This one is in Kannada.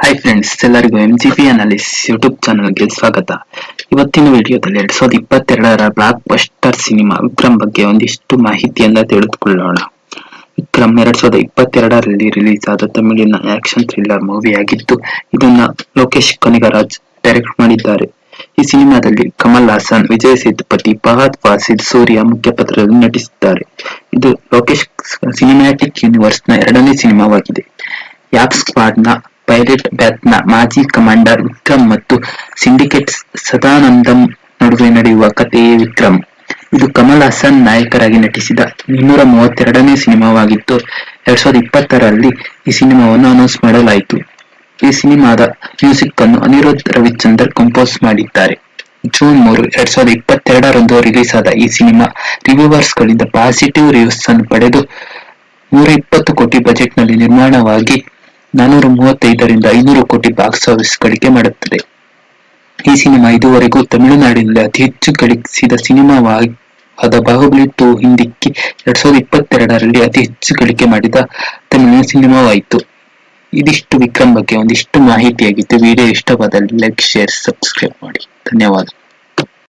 ಹಾಯ್ ಫ್ರೆಂಡ್ಸ್ ಎಲ್ಲರಿಗೂ M G P analysis YouTube ಚಾನಲ್ಗೆ ಸ್ವಾಗತ. ಇವತ್ತಿನ ವಿಡಿಯೋದಲ್ಲಿ ಎರಡ್ ಸಾವಿರದ ಇಪ್ಪತ್ತೆರಡರ ಬ್ಲಾಕ್ ಬಸ್ಟರ್ ಸಿನಿಮಾ ವಿಕ್ರಮ್ ಬಗ್ಗೆ ಒಂದಿಷ್ಟು ಮಾಹಿತಿಯನ್ನ ತಿಳಿದುಕೊಳ್ಳೋಣ. ವಿಕ್ರಮ್ ಎರಡ್ ಸಾವಿರದ ಇಪ್ಪತ್ತೆರಡರಲ್ಲಿ ರಿಲೀಸ್ ಆದ ತಮಿಳಿನ ಆಕ್ಷನ್ ಥ್ರಿಲ್ಲರ್ ಮೂವಿ ಆಗಿದ್ದು, ಇದನ್ನ ಲೋಕೇಶ್ ಕನಿಗರಾಜ್ ಡೈರೆಕ್ಟ್ ಮಾಡಿದ್ದಾರೆ. ಈ ಸಿನಿಮಾದಲ್ಲಿ ಕಮಲ್ ಹಾಸನ್, ವಿಜಯ್ ಸೇತುಪತಿ, ಫಹದ್ ಫಾಸಿದ್, ಸೂರ್ಯ ಮುಖ್ಯ ಪಾತ್ರದಲ್ಲಿ ನಟಿಸಿದ್ದಾರೆ. ಇದು ಲೋಕೇಶ್ ಸಿನಿಮ್ಯಾಟಿಕ್ನ ಎರಡನೇ ಸಿನಿಮಾವಾಗಿದೆ ಯಾಕ್ ಸ್ಕ್ವಾಡ್ ನ ಬ್ಯಾತ್ನ ಬ್ಯಾತ್ ಮಾಜಿ ಕಮಾಂಡರ್ ವಿಕ್ರಮ್ ಮತ್ತು ಸಿಂಡಿಕೇಟ್ ಸದಾನಂದಂ ನಡುವೆ ನಡೆಯುವ ಕಥೆಯೇ ವಿಕ್ರಮ್. ಇದು ಕಮಲ್ ಹಾಸನ್ ನಾಯಕರಾಗಿ ನಟಿಸಿದ ಇನ್ನೂರ ಮೂವತ್ತೆರಡನೇ ಸಿನಿಮಾವಾಗಿತ್ತು. ಎರಡ್ ಸಾವಿರದ ಇಪ್ಪತ್ತರಲ್ಲಿ ಈ ಸಿನಿಮಾವನ್ನು ಅನೌನ್ಸ್ ಮಾಡಲಾಯಿತು. ಈ ಸಿನಿಮಾದ ಮ್ಯೂಸಿಕ್ ಅನ್ನು ಅನಿರುದ್ಧ್ ರವಿಚಂದರ್ ಕಂಪೋಸ್ ಮಾಡಿದ್ದಾರೆ. ಜೂನ್ ಮೂರು ಎರಡ್ ಸಾವಿರದ ಇಪ್ಪತ್ತೆರಡರಂದು ರಿಲೀಸ್ ಆದ ಈ ಸಿನಿಮಾ ರಿವ್ಯೂವರ್ಸ್ ಗಳಿಂದ ಪಾಸಿಟಿವ್ ರಿವ್ಯೂಸ್ ಅನ್ನು ಪಡೆದು ನೂರ ಇಪ್ಪತ್ತು ಕೋಟಿ ಬಜೆಟ್ನಲ್ಲಿ ನಿರ್ಮಾಣವಾಗಿ ನಾನೂರ ಮೂವತ್ತೈದರಿಂದ ಐನೂರು ಕೋಟಿ ಬಾಕ್ಸ್ ಆಫೀಸ್ ಗಳಿಕೆ ಮಾಡುತ್ತದೆ. ಈ ಸಿನಿಮಾ ಇದುವರೆಗೂ ತಮಿಳುನಾಡಿನಲ್ಲಿ ಅತಿ ಹೆಚ್ಚು ಗಳಿಸಿದ ಸಿನಿಮಾವಾದ ಬಾಹುಬಲಿ ಟು ಹಿಂದಿಕ್ಕಿ ಎರಡ್ ಸಾವಿರದ ಇಪ್ಪತ್ತೆರಡರಲ್ಲಿ ಅತಿ ಹೆಚ್ಚು ಗಳಿಕೆ ಮಾಡಿದ ತಮಿಳಿನ ಸಿನಿಮಾವಾಯಿತು. ಇದಿಷ್ಟು ವಿಕ್ರಮ್ ಬಗ್ಗೆ ಒಂದಿಷ್ಟು ಮಾಹಿತಿಯಾಗಿತ್ತು ವಿಡಿಯೋ ಇಷ್ಟವಾದಲ್ಲಿ ಲೈಕ್ ಶೇರ್ ಸಬ್ಸ್ಕ್ರೈಬ್ ಮಾಡಿ. ಧನ್ಯವಾದ.